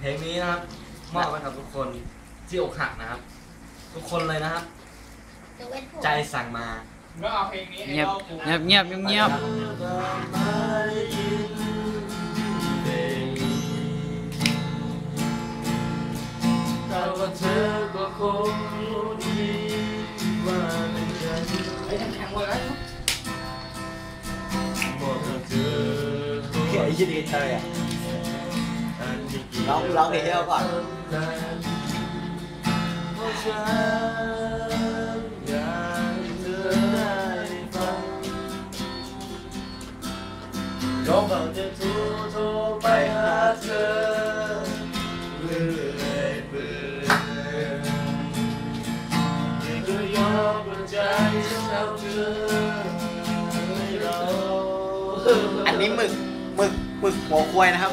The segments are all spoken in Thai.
เพลงนี้นะครับมอบให้กับทุกคนที่อกหักนะครับ ทุกคนเลยนะครับ ยกเว้นผมใจสั่งมาก็เอาเพลงนี้ให้เงียบเรากูเงียบเงียบเงียบเงียบแต่ว่าเธอก็คงรู้ดีว่าเป็นฉันไอ้ยแข็งๆเลยนะบอกว่าเธอ เขียนชื่อดีเตอร์อะ ร้องร้องเพลงให้เราก่อนเพราะฉันอยากให้เธอได้ฟังก็บอกจะโทรโทรไปหาเธอเรื่อยเปื่อยเธอก็ยอมเปิดใจฉันเอาเธอให้เราอันนี้หมึกหมึกหมึกหัวควายนะครับ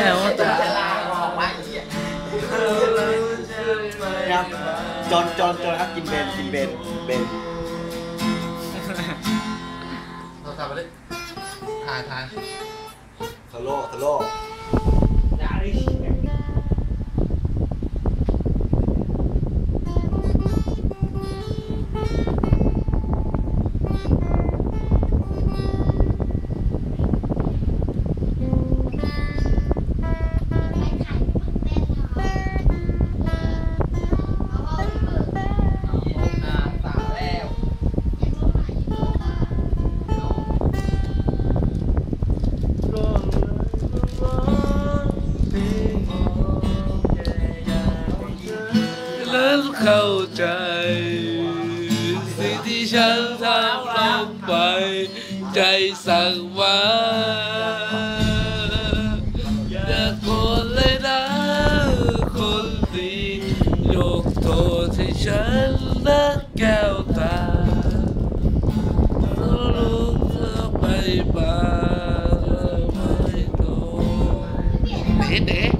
แก้วตาเธอเลยใช่ไหมครับจนจนจนครับกินเบนกินเบนเบนเราทำไปเลยถ่ายถ่ายโซโล่โซโล่ เข้าใจ สิ่งที่ฉันทำลงไป ใจสั่งมาอย่าโกรธเลยนะคนดียกโทษให้ฉันนะแก้วตาต้องรู้เธอไม่มาไม่โดนเด๋เด๋เด๋เด๋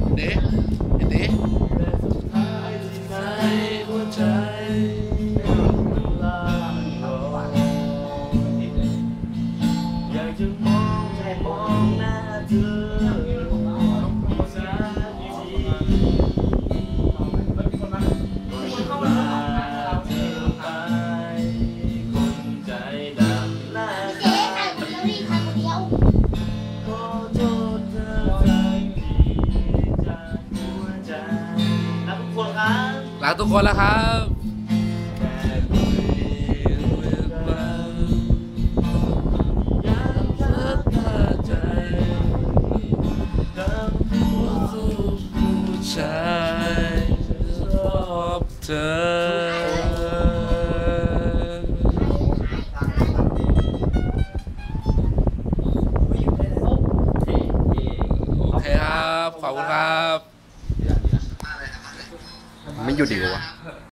ธอสักทีจากหัวใจรักทุกคนครับรักทุกคนแล้วครับ ขอบคุณครับ ไม่หยุดอีกเหรอวะ